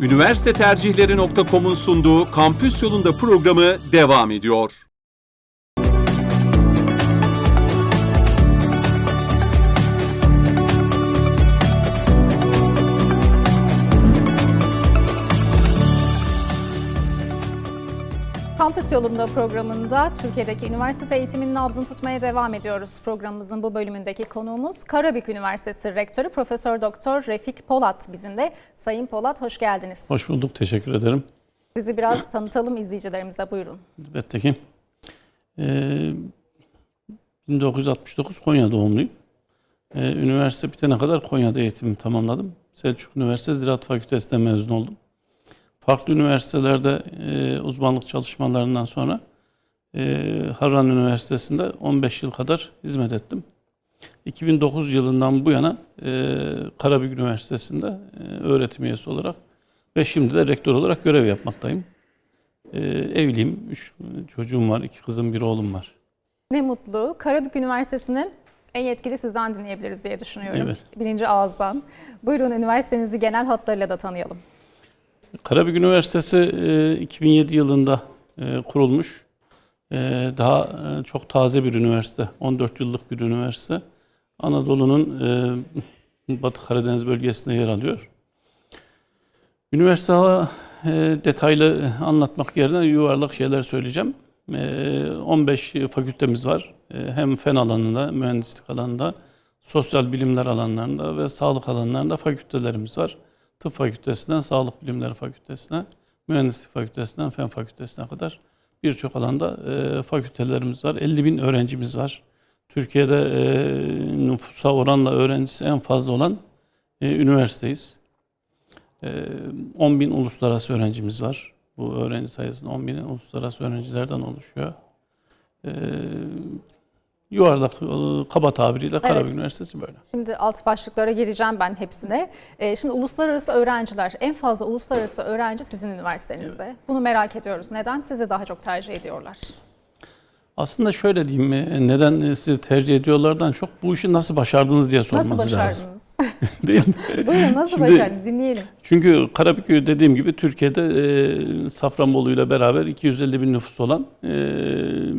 Üniversite tercihleri.com'un sunduğu Kampüs Yolunda programı devam ediyor. Kampüs Yolunda programında Türkiye'deki üniversite eğitiminin nabzını tutmaya devam ediyoruz. Programımızın bu bölümündeki konuğumuz Karabük Üniversitesi Rektörü Profesör Doktor Refik Polat bizimle. Sayın Polat hoş geldiniz. Hoş bulduk, teşekkür ederim. Sizi biraz tanıtalım izleyicilerimize buyurun. Elbette ki. Ee, 1969 Konya doğumluyum. Ee, üniversite bitene kadar Konya'da eğitimimi tamamladım. Selçuk Üniversitesi Ziraat Fakültesi'nden mezun oldum. Farklı üniversitelerde e, uzmanlık çalışmalarından sonra e, Harran Üniversitesi'nde 15 yıl kadar hizmet ettim. 2009 yılından bu yana e, Karabük Üniversitesi'nde e, öğretim üyesi olarak ve şimdi de rektör olarak görev yapmaktayım. Ee, evliyim. Üç çocuğum var. iki kızım, bir oğlum var. Ne mutlu. Karabük Üniversitesi'ni en yetkili sizden dinleyebiliriz diye düşünüyorum. Evet. Birinci ağızdan. Buyurun üniversitenizi genel hatlarıyla da tanıyalım. Karabük Üniversitesi e, 2007 yılında e, kurulmuş. E, daha e, çok taze bir üniversite. 14 yıllık bir üniversite. Anadolu'nun e, Batı Karadeniz bölgesinde yer alıyor. Üniversite e, detaylı anlatmak yerine yuvarlak şeyler söyleyeceğim. E, 15 fakültemiz var. E, hem fen alanında, mühendislik alanında, sosyal bilimler alanlarında ve sağlık alanlarında fakültelerimiz var. Tıp fakültesinden sağlık bilimleri fakültesine, mühendislik fakültesinden fen fakültesine kadar birçok alanda e, fakültelerimiz var. 50 bin öğrencimiz var. Türkiye'de e, nüfusa oranla öğrencisi en fazla olan e, üniversiteyiz. E, 10 bin uluslararası öğrencimiz var. Bu öğrenci sayısının 10 bin uluslararası öğrencilerden oluşuyor. E, yuvarlak, e, kaba tabiriyle Karabük Evet. Üniversitesi böyle. Şimdi alt başlıklara gireceğim ben hepsine. Ee, şimdi uluslararası öğrenciler, en fazla uluslararası öğrenci sizin üniversitenizde. Bunu merak ediyoruz. Neden sizi daha çok tercih ediyorlar? Aslında şöyle diyeyim, e, neden e, sizi tercih ediyorlardan çok bu işi nasıl başardınız diye Nasıl sormanız lazım. başardınız? Değil mi? Buyurun nasıl Şimdi- başardınız? Dinleyelim. Çünkü Karabük dediğim gibi Türkiye'de e, Safranbolu ile beraber 250 bin nüfus olan e,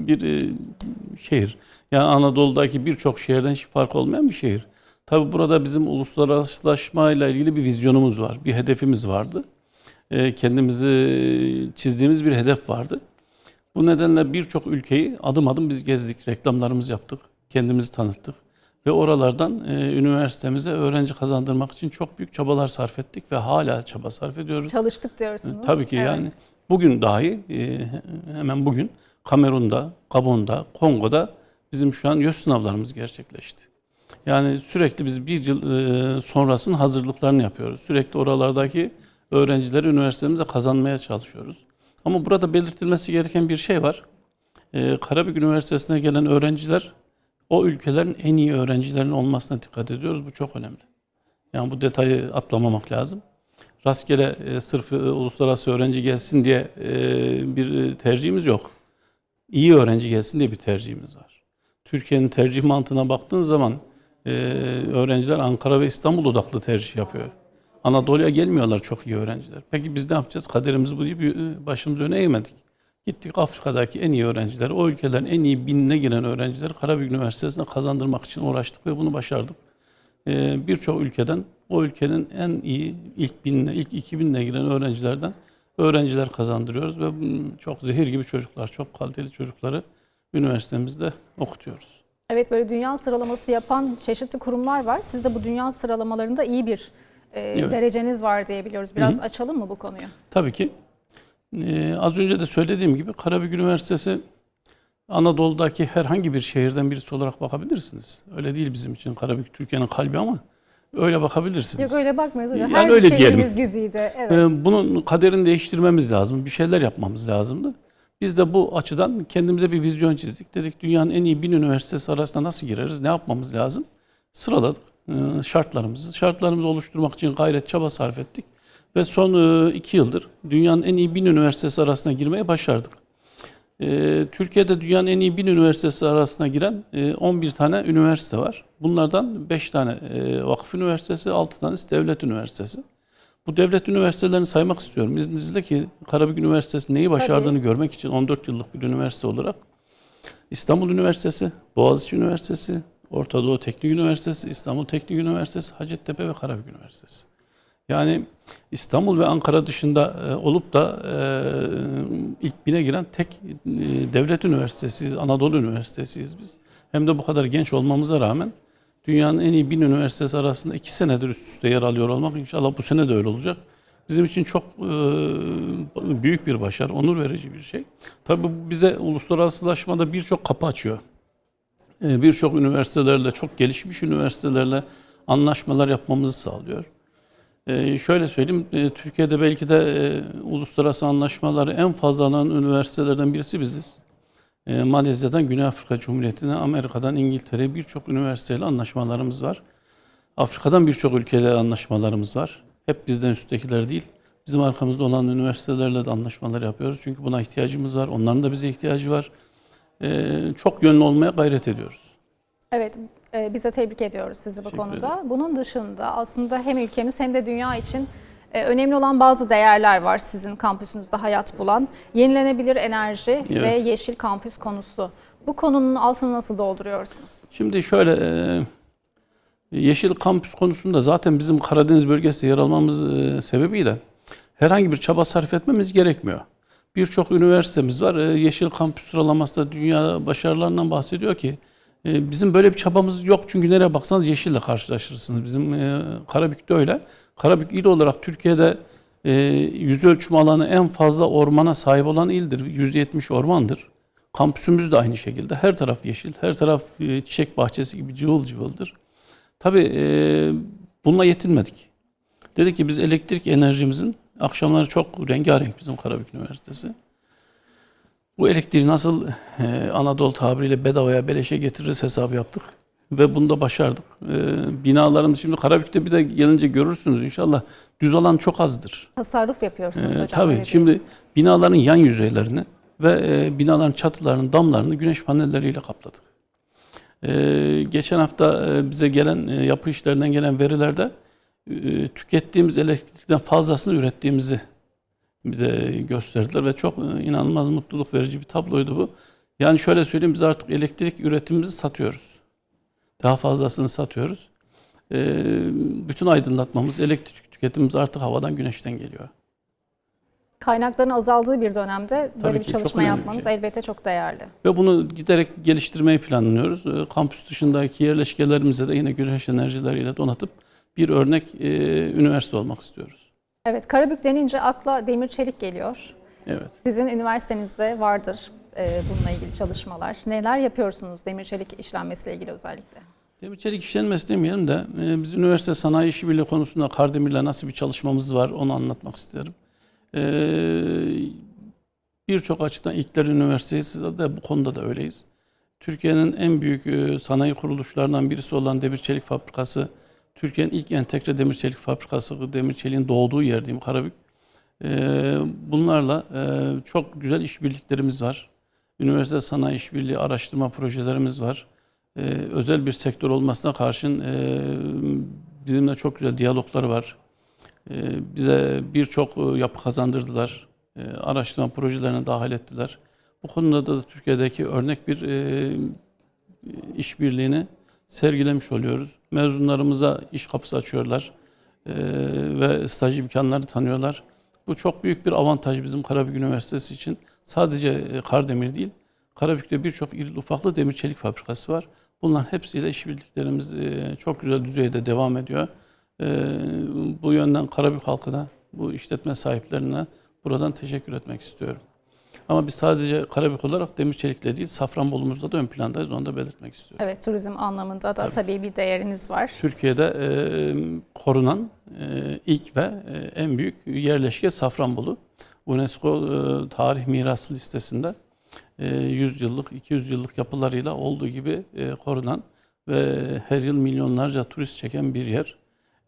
bir e, şehir. Yani Anadolu'daki birçok şehirden hiç fark olmayan bir şehir. Tabi burada bizim uluslararasılaşma ile ilgili bir vizyonumuz var, bir hedefimiz vardı. E, kendimizi çizdiğimiz bir hedef vardı. Bu nedenle birçok ülkeyi adım adım biz gezdik, reklamlarımızı yaptık, kendimizi tanıttık. Ve oralardan e, üniversitemize öğrenci kazandırmak için çok büyük çabalar sarf ettik ve hala çaba sarf ediyoruz. Çalıştık diyorsunuz. Tabii ki Evet. yani bugün dahi e, hemen bugün Kamerun'da, Gabon'da, Kongo'da bizim şu an YÖS sınavlarımız gerçekleşti. Yani sürekli biz bir yıl e, sonrasının hazırlıklarını yapıyoruz. Sürekli oralardaki öğrencileri üniversitemize kazanmaya çalışıyoruz. Ama burada belirtilmesi gereken bir şey var. E, Karabük Üniversitesi'ne gelen öğrenciler o ülkelerin en iyi öğrencilerin olmasına dikkat ediyoruz. Bu çok önemli. Yani bu detayı atlamamak lazım. Rastgele e, sırf e, uluslararası öğrenci gelsin diye e, bir e, tercihimiz yok. İyi öğrenci gelsin diye bir tercihimiz var. Türkiye'nin tercih mantığına baktığın zaman e, öğrenciler Ankara ve İstanbul odaklı tercih yapıyor. Anadolu'ya gelmiyorlar çok iyi öğrenciler. Peki biz ne yapacağız? Kaderimiz bu deyip e, başımızı öne eğmedik. Gittik Afrika'daki en iyi öğrencileri, o ülkelerin en iyi binine giren öğrencileri Karabük Üniversitesi'ne kazandırmak için uğraştık ve bunu başardık. Ee, Birçok ülkeden, o ülkenin en iyi ilk binine, ilk iki binine giren öğrencilerden öğrenciler kazandırıyoruz ve çok zehir gibi çocuklar, çok kaliteli çocukları üniversitemizde okutuyoruz. Evet böyle dünya sıralaması yapan çeşitli kurumlar var. Siz de bu dünya sıralamalarında iyi bir e, Evet. dereceniz var diye biliyoruz. Biraz açalım mı bu konuyu? Tabii ki. Ee, az önce de söylediğim gibi Karabük Üniversitesi Anadolu'daki herhangi bir şehirden birisi olarak bakabilirsiniz. Öyle değil bizim için Karabük Türkiye'nin kalbi ama öyle bakabilirsiniz. Yok öyle bakmıyoruz hocam. Yani Her öyle şehrimiz güzide. Evet. Ee, Bunun kaderini değiştirmemiz lazım. Bir şeyler yapmamız lazımdı. Biz de bu açıdan kendimize bir vizyon çizdik. Dedik dünyanın en iyi bin üniversitesi arasında nasıl gireriz? Ne yapmamız lazım? Sıraladık e, şartlarımızı. Şartlarımızı oluşturmak için gayret çaba sarf ettik. Ve son e, iki yıldır dünyanın en iyi bin üniversitesi arasına girmeyi başardık. E, Türkiye'de dünyanın en iyi bin üniversitesi arasına giren e, 11 tane üniversite var. Bunlardan 5 tane vakıf üniversitesi, 6 tanesi devlet üniversitesi. Bu devlet üniversitelerini saymak istiyorum. İzninizle ki Karabük Üniversitesi neyi başardığını görmek için 14 yıllık bir üniversite olarak İstanbul Üniversitesi, Boğaziçi Üniversitesi, Orta Doğu Teknik Üniversitesi, İstanbul Teknik Üniversitesi, Hacettepe ve Karabük Üniversitesi. Yani İstanbul ve Ankara dışında e, olup da e, ilk bine giren tek e, devlet üniversitesiyiz, Anadolu Üniversitesiyiz biz. Hem de bu kadar genç olmamıza rağmen dünyanın en iyi bin üniversitesi arasında iki senedir üst üste yer alıyor olmak inşallah bu sene de öyle olacak. Bizim için çok e, büyük bir başarı, onur verici bir şey. Tabii bize uluslararasılaşmada birçok kapı açıyor. E, birçok üniversitelerle, çok gelişmiş üniversitelerle anlaşmalar yapmamızı sağlıyor. E, şöyle söyleyeyim, e, Türkiye'de belki de e, uluslararası anlaşmaları en fazla alan üniversitelerden birisi biziz. E, Malezya'dan Güney Afrika Cumhuriyeti'ne, Amerika'dan İngiltere'ye birçok üniversiteyle anlaşmalarımız var. Afrika'dan birçok ülkeyle anlaşmalarımız var. Hep bizden üsttekiler değil. Bizim arkamızda olan üniversitelerle de anlaşmalar yapıyoruz. Çünkü buna ihtiyacımız var. Onların da bize ihtiyacı var. E, çok yönlü olmaya gayret ediyoruz. Evet, e, biz de tebrik ediyoruz sizi bu Teşekkür konuda. Bunun dışında aslında hem ülkemiz hem de dünya için önemli olan bazı değerler var sizin kampüsünüzde hayat bulan. Yenilenebilir enerji ve Evet. yeşil kampüs konusu. Bu konunun altını nasıl dolduruyorsunuz? Şimdi şöyle e, Yeşil Kampüs konusunda zaten bizim Karadeniz bölgesi yer almamız e, sebebiyle herhangi bir çaba sarf etmemiz gerekmiyor. Birçok üniversitemiz var. E, Yeşil Kampüs sıralamasında dünya başarılarından bahsediyor ki bizim böyle bir çabamız yok. Çünkü nereye baksanız yeşille karşılaşırsınız. Bizim Karabük'te öyle. Karabük il olarak Türkiye'de e, yüz ölçüm alanı en fazla ormana sahip olan ildir. %70 ormandır. Kampüsümüz de aynı şekilde. Her taraf yeşil, her taraf e, çiçek bahçesi gibi cıvıl cıvıldır. Tabii e, bununla yetinmedik. Dedi ki biz elektrik enerjimizin akşamları çok rengarenk bizim Karabük Üniversitesi. Bu elektriği nasıl e, Anadolu tabiriyle bedavaya beleşe getiririz hesabı yaptık. Ve bunu da başardık. E, binalarımız şimdi Karabük'te bir de gelince görürsünüz inşallah düz alan çok azdır. Tasarruf yapıyorsunuz Ee, hocam. tabii öyle şimdi binaların yan yüzeylerini ve e, binaların çatılarının damlarını güneş panelleriyle kapladık. Ee, geçen hafta e, bize gelen e, yapı işlerinden gelen verilerde e, tükettiğimiz elektrikten fazlasını ürettiğimizi bize gösterdiler ve çok e, inanılmaz mutluluk verici bir tabloydu bu. Yani şöyle söyleyeyim biz artık elektrik üretimimizi satıyoruz. Daha fazlasını satıyoruz. Ee, bütün aydınlatmamız, elektrik tüketimimiz artık havadan, güneşten geliyor. Kaynakların azaldığı bir dönemde böyle Tabii bir ki, çok çalışma önemli bir yapmanız şey. elbette çok değerli. Ve bunu giderek geliştirmeyi planlıyoruz. Ee, Kampüs dışındaki yerleşkelerimize de yine güneş enerjileriyle donatıp bir örnek e, üniversite olmak istiyoruz. Evet, Karabük denince akla demir çelik geliyor. Evet. Sizin üniversitenizde vardır e, bununla ilgili çalışmalar. Neler yapıyorsunuz demir çelik işlenmesiyle ilgili özellikle? Demir çelik işlenmesi demeyelim de e, biz üniversite sanayi işbirliği konusunda Kardemir'le nasıl bir çalışmamız var onu anlatmak isterim. E, Birçok açıdan İlkler Üniversitesi de bu konuda da öyleyiz. Türkiye'nin en büyük e, sanayi kuruluşlarından birisi olan Demir Çelik Fabrikası, Türkiye'nin ilk entegre demir çelik fabrikası, demir çeliğin doğduğu yer diyeyim Karabük. E, Bunlarla e, çok güzel işbirliklerimiz var. Üniversite sanayi işbirliği araştırma projelerimiz var. Ee, özel bir sektör olmasına karşın e, bizimle çok güzel diyalogları var. E, bize birçok e, yapı kazandırdılar. E, araştırma projelerine dahil ettiler. Bu konuda da Türkiye'deki örnek bir e, işbirliğini sergilemiş oluyoruz. Mezunlarımıza iş kapısı açıyorlar e, ve staj imkanları tanıyorlar. Bu çok büyük bir avantaj bizim Karabük Üniversitesi için. Sadece e, Kardemir değil, Karabük'te birçok iri ufaklı demir çelik fabrikası var. Bunların hepsiyle işbirliklerimiz e, çok güzel düzeyde devam ediyor. E, Bu yönden Karabük halkına, bu işletme sahiplerine buradan teşekkür etmek istiyorum. Ama biz sadece Karabük olarak demir çelikle değil, Safranbolumuzda da ön plandayız. Onu da belirtmek istiyorum. Evet, turizm anlamında da Tabii. tabii, bir değeriniz var. Türkiye'de e, korunan e, ilk ve e, en büyük yerleşke Safranbolu. UNESCO e, tarih mirası listesinde 100 yıllık, 200 yıllık yapılarıyla olduğu gibi e, korunan ve her yıl milyonlarca turist çeken bir yer.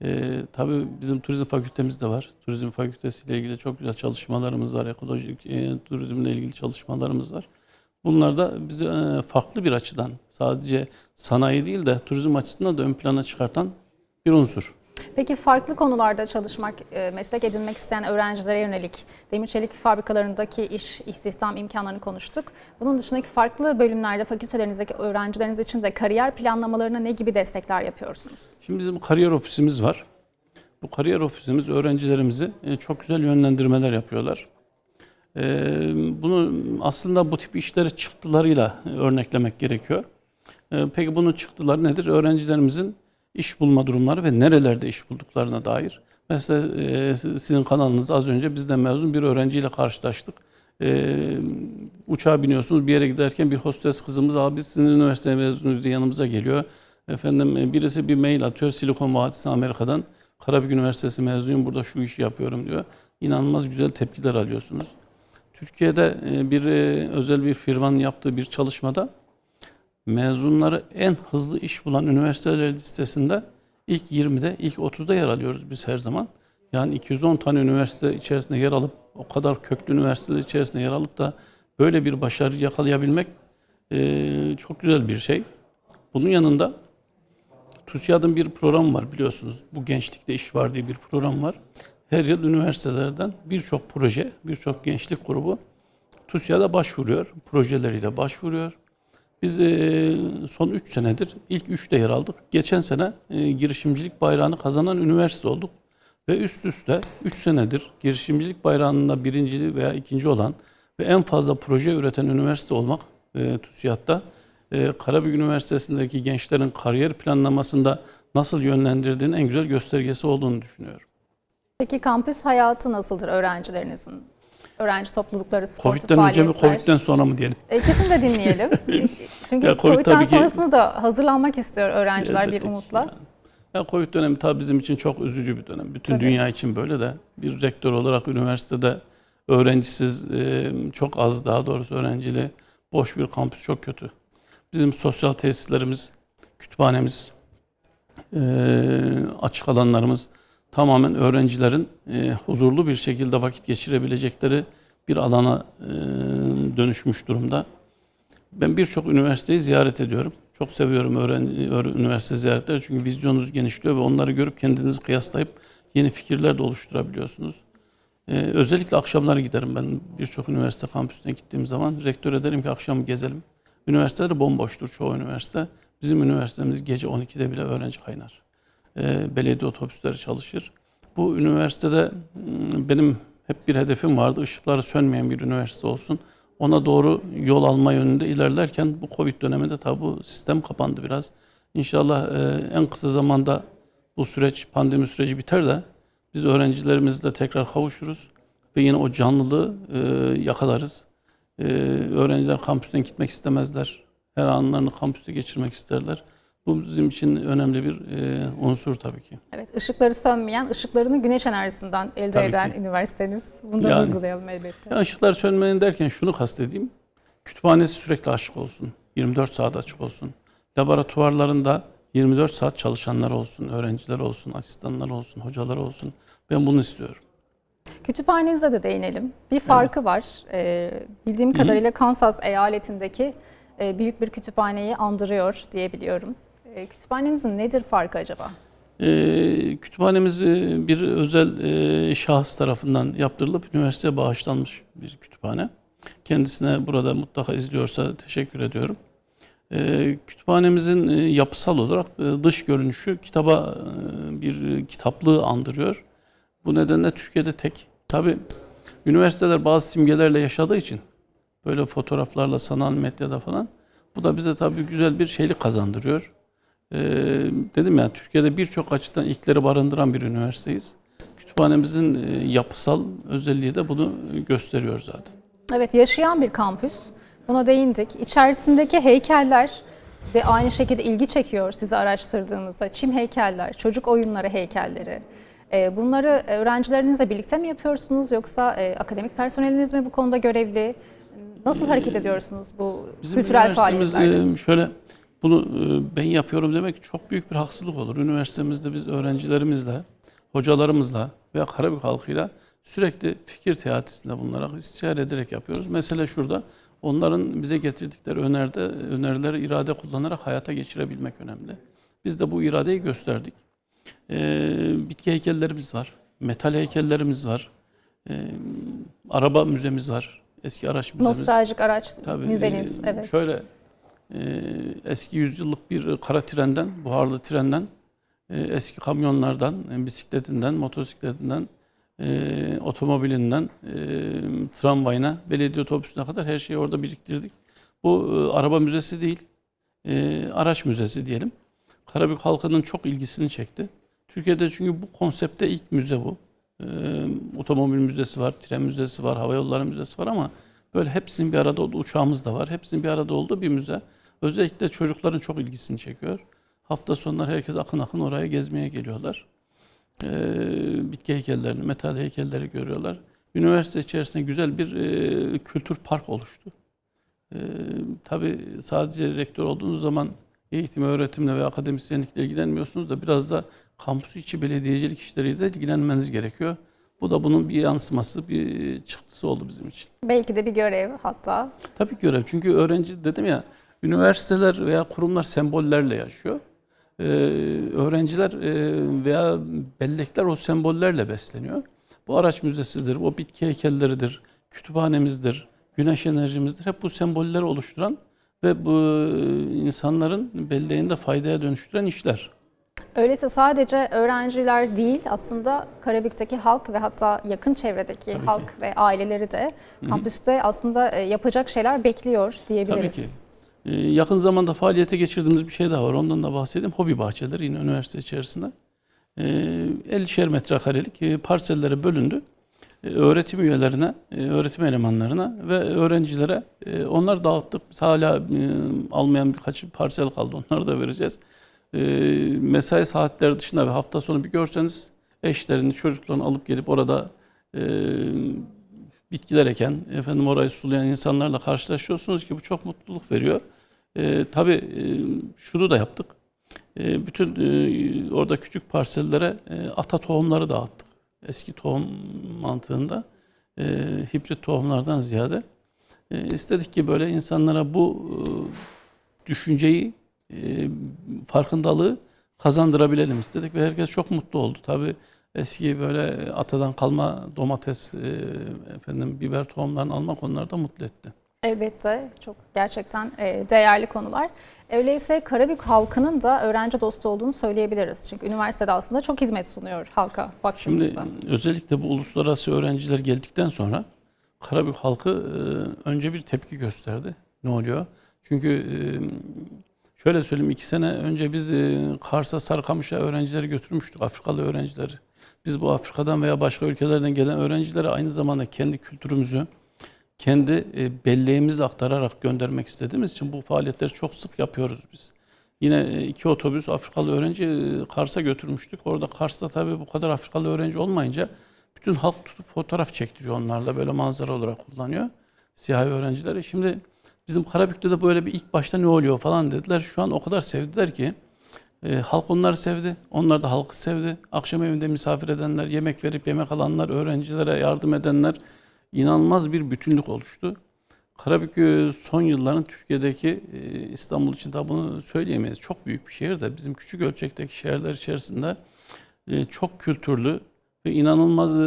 E, tabii bizim turizm fakültemiz de var. Turizm fakültesiyle ilgili çok güzel çalışmalarımız var. Ekolojik e, turizmle ilgili çalışmalarımız var. Bunlar da bizi e, farklı bir açıdan sadece sanayi değil de turizm açısından da ön plana çıkartan bir unsur. Peki farklı konularda çalışmak, e, meslek edinmek isteyen öğrencilere yönelik demir çelik fabrikalarındaki iş, istihdam imkanlarını konuştuk. Bunun dışındaki farklı bölümlerde fakültelerinizdeki öğrencileriniz için de kariyer planlamalarına ne gibi destekler yapıyorsunuz? Şimdi bizim kariyer ofisimiz var. Bu kariyer ofisimiz öğrencilerimizi e, çok güzel yönlendirmeler yapıyorlar. E, Bunu aslında bu tip işleri çıktılarıyla örneklemek gerekiyor. Peki bunun çıktıları nedir? Öğrencilerimizin iş bulma durumları ve nerelerde iş bulduklarına dair. Mesela e, sizin kanalınız az önce bizden mezun bir öğrenciyle karşılaştık. E, uçağa biniyorsunuz bir yere giderken bir hostes kızımız abi sizin üniversite mezunuyuz diye yanımıza geliyor. Efendim e, birisi bir mail atıyor Silikon Vadisi Amerika'dan. Karabük Üniversitesi mezunuyum burada şu işi yapıyorum diyor. İnanılmaz güzel tepkiler alıyorsunuz. Türkiye'de bir özel bir firmanın yaptığı bir çalışmada mezunları en hızlı iş bulan üniversiteler listesinde ilk 20'de, ilk 30'da yer alıyoruz biz her zaman. Yani 210 tane üniversite içerisinde yer alıp, o kadar köklü üniversiteler içerisinde yer alıp da böyle bir başarı yakalayabilmek e, çok güzel bir şey. Bunun yanında TÜSİAD'ın bir programı var biliyorsunuz. Bu Gençlikte İş Var diye bir program var. Her yıl üniversitelerden birçok proje, birçok gençlik grubu TÜSİAD'a başvuruyor. Projeleriyle başvuruyor. Biz son 3 senedir ilk 3'te yer aldık. Geçen sene girişimcilik bayrağını kazanan üniversite olduk. Ve üst üste 3 senedir girişimcilik bayrağında birinci veya ikinci olan ve en fazla proje üreten üniversite olmak e, TÜSİAD'da Karabük Üniversitesi'ndeki gençlerin kariyer planlamasında nasıl yönlendirdiğinin en güzel göstergesi olduğunu düşünüyorum. Peki kampüs hayatı nasıldır öğrencilerinizin? Öğrenci toplulukları, sportif Covid'den önce mi, faaliyetler. Covid'den sonra mı diyelim? İkisini de dinleyelim. Çünkü Ya Covid Covid'den tabii ki- sonrasını da hazırlanmak istiyor öğrenciler Elbette bir umutla. Yani. Ya Covid dönemi tabii bizim için çok üzücü bir dönem. Bütün Tabii. dünya için böyle de bir rektör olarak üniversitede öğrencisiz e, çok az daha doğrusu öğrencili boş bir kampüs çok kötü. Bizim sosyal tesislerimiz, kütüphanemiz, e, açık alanlarımız tamamen öğrencilerin e, huzurlu bir şekilde vakit geçirebilecekleri bir alana e, dönüşmüş durumda. Ben birçok üniversiteyi ziyaret ediyorum. Çok seviyorum öğren, öğre- üniversite ziyaretleri çünkü vizyonunuz genişliyor ve onları görüp kendinizi kıyaslayıp yeni fikirler de oluşturabiliyorsunuz. Ee, özellikle akşamları giderim ben birçok üniversite kampüsüne gittiğim zaman. Rektör derim ki akşam gezelim. Üniversiteler bomboştur çoğu üniversite. Bizim üniversitemiz gece 12'de bile öğrenci kaynar. Ee, belediye otobüsleri çalışır. Bu üniversitede mm, benim hep bir hedefim vardı. Işıkları sönmeyen bir üniversite olsun ona doğru yol alma yönünde ilerlerken bu Covid döneminde tabi bu sistem kapandı biraz. İnşallah e, en kısa zamanda bu süreç, pandemi süreci biter de biz öğrencilerimizle tekrar kavuşuruz ve yine o canlılığı e, yakalarız. E, öğrenciler kampüsten gitmek istemezler. Her anlarını kampüste geçirmek isterler. Bu bizim için önemli bir e, unsur tabii ki. Evet, ışıkları sönmeyen, ışıklarını güneş enerjisinden elde Tabii eden ki. üniversiteniz. Bunu da Yani. vurgulayalım elbette. Ya ışıklar sönmeyin derken şunu kastedeyim. Kütüphanesi sürekli açık olsun. 24 saat açık olsun. Laboratuvarlarında 24 saat çalışanlar olsun, öğrenciler olsun, asistanlar olsun, hocalar olsun. Ben bunu istiyorum. Kütüphanenize de değinelim. Bir farkı var. Ee, bildiğim kadarıyla Kansas eyaletindeki e, büyük bir kütüphaneyi andırıyor diyebiliyorum. E, kütüphanenizin nedir farkı acaba? Ee, kütüphanemiz e, bir özel e, şahıs tarafından yaptırılıp üniversiteye bağışlanmış bir kütüphane. Kendisine burada mutlaka izliyorsa teşekkür ediyorum. Ee, kütüphanemizin e, yapısal olarak e, dış görünüşü kitaba e, bir kitaplığı andırıyor. Bu nedenle Türkiye'de tek. Tabi üniversiteler bazı simgelerle yaşadığı için böyle fotoğraflarla sanal medyada falan bu da bize tabii güzel bir şeylik kazandırıyor. Ee, dedim ya Türkiye'de birçok açıdan ilkleri barındıran bir üniversiteyiz. Kütüphanemizin e, yapısal özelliği de bunu gösteriyor zaten. Evet, yaşayan bir kampüs. Buna değindik. İçerisindeki heykeller de aynı şekilde ilgi çekiyor sizi araştırdığımızda. Çim heykeller, çocuk oyunları heykelleri. E, Bunları öğrencilerinizle birlikte mi yapıyorsunuz yoksa e, akademik personeliniz mi bu konuda görevli? Nasıl hareket ediyorsunuz bu Bizim kültürel faaliyetlerde? e, şöyle bunu e, ben yapıyorum demek çok büyük bir haksızlık olur. Üniversitemizde biz öğrencilerimizle, hocalarımızla veya Karabük halkıyla sürekli fikir teatisinde bulunarak istişare ederek yapıyoruz. Mesela şurada onların bize getirdikleri öneride, önerileri irade kullanarak hayata geçirebilmek önemli. Biz de bu iradeyi gösterdik. Ee, bitki heykellerimiz var. Metal heykellerimiz var. Ee, araba müzemiz var. Eski araç müzemiz. Nostaljik araç Tabii, müzeniz. e, evet. Şöyle e, eski yüzyıllık bir kara trenden, buharlı trenden, e, eski kamyonlardan, e, bisikletinden, motosikletinden, e, otomobilinden, e, tramvayına, belediye otobüsüne kadar her şeyi orada biriktirdik. Bu e, araba müzesi değil, e, araç müzesi diyelim. Karabük halkının çok ilgisini çekti. Türkiye'de çünkü bu konsepte ilk müze bu. E, otomobil müzesi var, tren müzesi var, hava yolları müzesi var ama böyle hepsinin bir arada olduğu uçağımız da var. Hepsinin bir arada olduğu bir müze. Özellikle çocukların çok ilgisini çekiyor. Hafta sonları herkes akın akın oraya gezmeye geliyorlar. E, bitki heykellerini, metal heykelleri görüyorlar. Üniversite içerisinde güzel bir e, kültür park oluştu. E, tabii sadece rektör olduğunuz zaman eğitim, öğretimle ve akademisyenlikle ilgilenmiyorsunuz da biraz da kampüs içi belediyecilik işleriyle ilgilenmeniz gerekiyor. Bu da bunun bir yansıması, bir çıktısı oldu bizim için. Belki de bir görev hatta. Tabii görev. Çünkü öğrenci dedim ya, üniversiteler veya kurumlar sembollerle yaşıyor. Ee, öğrenciler e, veya bellekler o sembollerle besleniyor. Bu araç müzesidir, o bitki heykelleridir, kütüphanemizdir, güneş enerjimizdir. Hep bu sembolleri oluşturan ve bu insanların belleğinde faydaya dönüştüren işler. Öyleyse sadece öğrenciler değil aslında Karabük'teki halk ve hatta yakın çevredeki Tabii ki. halk ve aileleri de kampüste aslında e, yapacak şeyler bekliyor Tabii diyebiliriz. ki. Ee, yakın zamanda faaliyete geçirdiğimiz bir şey daha var. Ondan da bahsedeyim. Hobi bahçeleri yine üniversite içerisinde. Ee, 50'şer metrekarelik e, parsellere bölündü. Ee, öğretim üyelerine, e, öğretim elemanlarına ve öğrencilere e, onları dağıttık. Biz hala almayan birkaç parsel kaldı. Onları da vereceğiz. Ee, mesai saatleri dışında ve hafta sonu bir görseniz eşlerini, çocuklarını alıp gelip orada bitkiler eken, efendim orayı sulayan insanlarla karşılaşıyorsunuz ki bu çok mutluluk veriyor. Ee, tabii e, şunu da yaptık. E, bütün e, orada küçük parsellere e, ata tohumları dağıttık. Eski tohum mantığında e, hibrit tohumlardan ziyade e, istedik ki böyle insanlara bu e, düşünceyi, e, farkındalığı kazandırabilelim istedik ve herkes çok mutlu oldu. Tabii eski böyle atadan kalma domates, e, efendim biber tohumlarını almak onları da mutlu etti. Elbette çok gerçekten e, değerli konular. Öyleyse Karabük halkının da öğrenci dostu olduğunu söyleyebiliriz. Çünkü üniversitede aslında çok hizmet sunuyor halka Şimdi baktığımızda. özellikle bu uluslararası öğrenciler geldikten sonra Karabük halkı e, önce bir tepki gösterdi. Ne oluyor? Çünkü e, şöyle söyleyeyim iki sene önce biz Kars'a Sarıkamış'a öğrencileri götürmüştük. Afrikalı öğrencileri. Biz bu Afrika'dan veya başka ülkelerden gelen öğrencilere aynı zamanda kendi kültürümüzü, kendi e, belleğimizi aktararak göndermek istediğimiz için bu faaliyetleri çok sık yapıyoruz biz. Yine e, iki otobüs Afrikalı öğrenci e, Kars'a götürmüştük. Orada Kars'ta tabii bu kadar Afrikalı öğrenci olmayınca bütün halk tutup fotoğraf çektiriyor onlarla böyle manzara olarak kullanıyor. Siyahi öğrencileri. Şimdi bizim Karabük'te de böyle bir ilk başta ne oluyor falan dediler. Şu an o kadar sevdiler ki e, halk onları sevdi. Onlar da halkı sevdi. Akşam evinde misafir edenler, yemek verip yemek alanlar, öğrencilere yardım edenler inanılmaz bir bütünlük oluştu. Karabük e, son yılların Türkiye'deki e, İstanbul için tabi bunu söyleyemeyiz. Çok büyük bir şehir de bizim küçük ölçekteki şehirler içerisinde e, çok kültürlü ve inanılmaz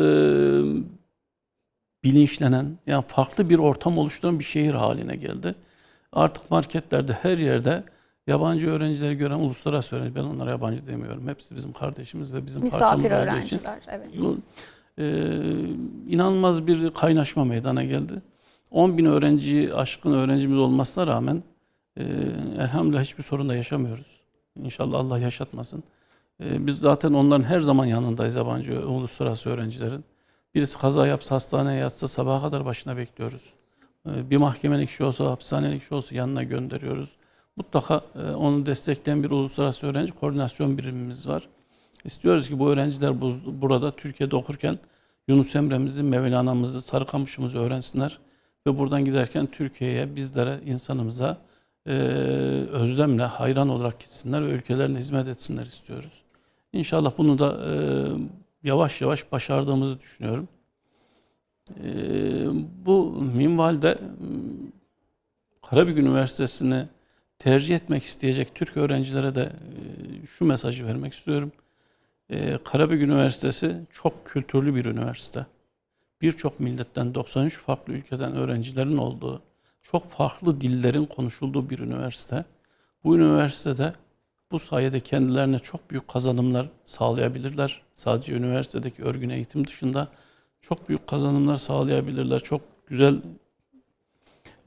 bilinçlenen yani farklı bir ortam oluşturan bir şehir haline geldi. Artık marketlerde her yerde yabancı öğrencileri gören uluslararası öğrenci ben onlara yabancı demiyorum. Hepsi bizim kardeşimiz ve bizim parçamız Misafir olduğu için öğrenciler. Evet. E, inanılmaz bir kaynaşma meydana geldi. 10 bin öğrenci, aşkın öğrencimiz olmasına rağmen e, elhamdülillah hiçbir sorun da yaşamıyoruz. İnşallah Allah yaşatmasın. E, biz zaten onların her zaman yanındayız yabancı uluslararası öğrencilerin. Birisi kaza yapsa hastaneye yatsa sabaha kadar başına bekliyoruz. E, bir mahkemelik işi olsa, hapishanelik işi olsa yanına gönderiyoruz. Mutlaka e, onu destekleyen bir uluslararası öğrenci koordinasyon birimimiz var. İstiyoruz ki bu öğrenciler bu- burada Türkiye'de okurken Yunus Emre'mizi, Mevlana'mızı, Sarıkamış'ımızı öğrensinler. Ve buradan giderken Türkiye'ye, bizlere, insanımıza e, özlemle, hayran olarak gitsinler ve ülkelerine hizmet etsinler istiyoruz. İnşallah bunu da e, yavaş yavaş başardığımızı düşünüyorum. E, bu minvalde m, Karabük Üniversitesi'ni tercih etmek isteyecek Türk öğrencilere de e, şu mesajı vermek istiyorum. E, Karabük Üniversitesi çok kültürlü bir üniversite. Birçok milletten 93 farklı ülkeden öğrencilerin olduğu, çok farklı dillerin konuşulduğu bir üniversite. Bu üniversitede bu sayede kendilerine çok büyük kazanımlar sağlayabilirler. Sadece üniversitedeki örgün eğitim dışında çok büyük kazanımlar sağlayabilirler. Çok güzel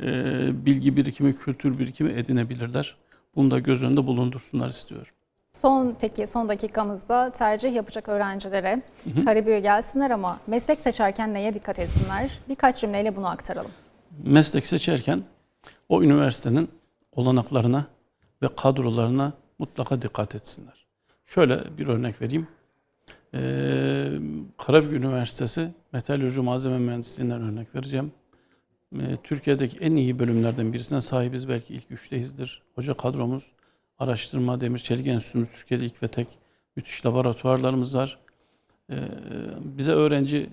e, bilgi birikimi, kültür birikimi edinebilirler. Bunu da göz önünde bulundursunlar istiyorum. Son peki son dakikamızda tercih yapacak öğrencilere Karabük'e gelsinler ama meslek seçerken neye dikkat etsinler? Birkaç cümleyle bunu aktaralım. Meslek seçerken o üniversitenin olanaklarına ve kadrolarına mutlaka dikkat etsinler. Şöyle bir örnek vereyim. Ee, Karabük Üniversitesi Metalürji Malzeme Mühendisliğinden örnek vereceğim. Ee, Türkiye'deki en iyi bölümlerden birisine sahibiz. Belki ilk üçteyizdir. Hoca kadromuz, araştırma, demir çelik enstitümüz Türkiye'de ilk ve tek müthiş laboratuvarlarımız var. Ee, bize öğrenci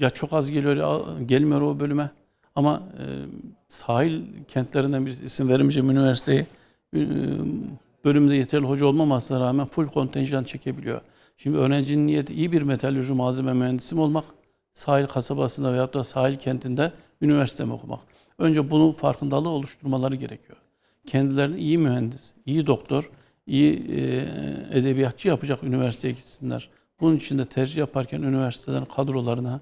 ya çok az geliyor gelmiyor o bölüme. Ama e, sahil kentlerinden bir isim vermeyeceğim üniversiteyi bölümde yeterli hoca olmamasına rağmen full kontenjan çekebiliyor. Şimdi öğrencinin niyeti iyi bir metalürji malzeme mühendisi mi olmak, sahil kasabasında veyahut da sahil kentinde üniversite mi okumak? Önce bunun farkındalığı oluşturmaları gerekiyor. Kendilerini iyi mühendis, iyi doktor, iyi e, edebiyatçı yapacak üniversiteye gitsinler. Bunun için de tercih yaparken üniversitelerin kadrolarına,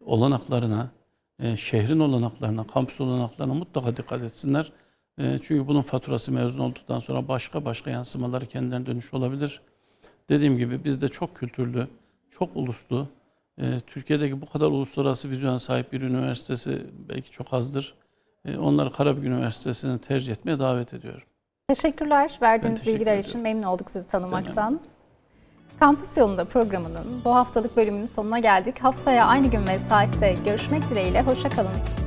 olanaklarına, e, şehrin olanaklarına, kampüs olanaklarına mutlaka dikkat etsinler. E, çünkü bunun faturası mezun olduktan sonra başka başka yansımaları kendilerine dönüş olabilir. Dediğim gibi bizde çok kültürlü, çok uluslu, Türkiye'deki bu kadar uluslararası vizyona sahip bir üniversitesi belki çok azdır. E, onları Karabük Üniversitesi'ni tercih etmeye davet ediyorum. Teşekkürler. Verdiğiniz teşekkür bilgiler ediyorum. için memnun olduk sizi tanımaktan. Kampüs Yolunda programının bu haftalık bölümünün sonuna geldik. Haftaya aynı gün ve saatte görüşmek dileğiyle. Hoşçakalın.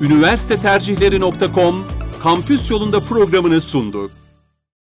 Üniversite tercihleri.com kampüs yolunda programını sundu.